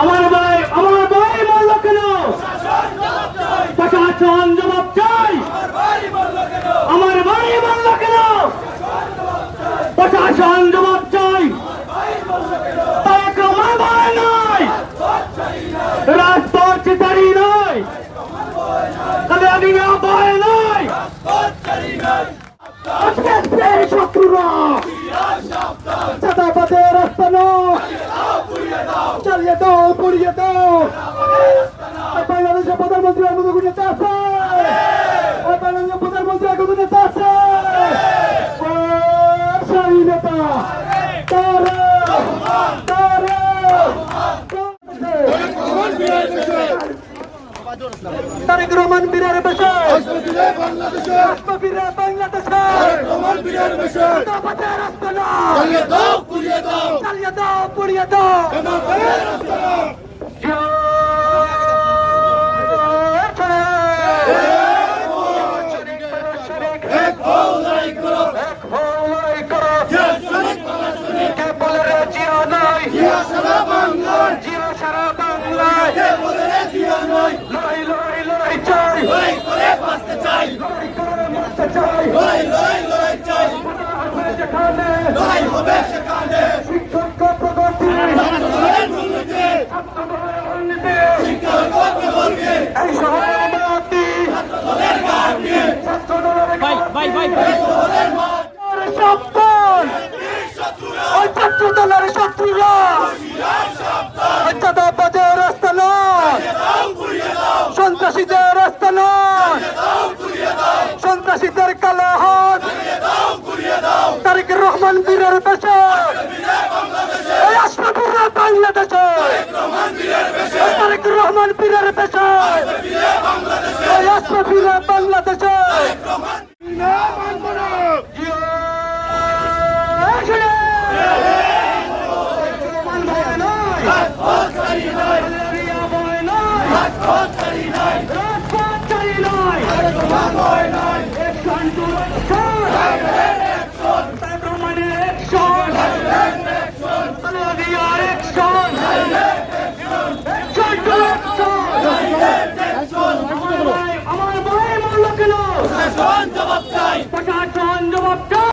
আমার ভাই আমার ভাই বলল কেন প্রশাসন জবাব চাই আমার ভাই বলল কেন প্রশাসন জবাব চাই তারেক রহমান ভয় নয় রাজপথ চিতারি নয় খালেদা জিয়া ভয় নয় আজকে সেই শত্রুরা চাঁদাবাদের রাস্তা নয় চালিয়ে দাও তারেক রহমান বীরের বেশে। রাষ্ট্রবীরা বাংলাদেশে। চাঁদাবাদের রাস্তা নয় চালিয়ে দাও পুড়িয়ে দাও। লড়াই ভাই ভাই ছাত্র দলের শত্রুরা চাঁদাবাজের রাস্তা নয় সন্ত্রাসীদের রাস্তা নয় সন্ত্রাসীদের কালো হাত তারেক রহমান বীরের পেশে এই আশরাফুরা বাংলাদেশে তারেক রহমান বীরের পেশে এই আশরাফুরা বাংলাদেশে রাজপথ চালি নাই রাজপথ চালি নাই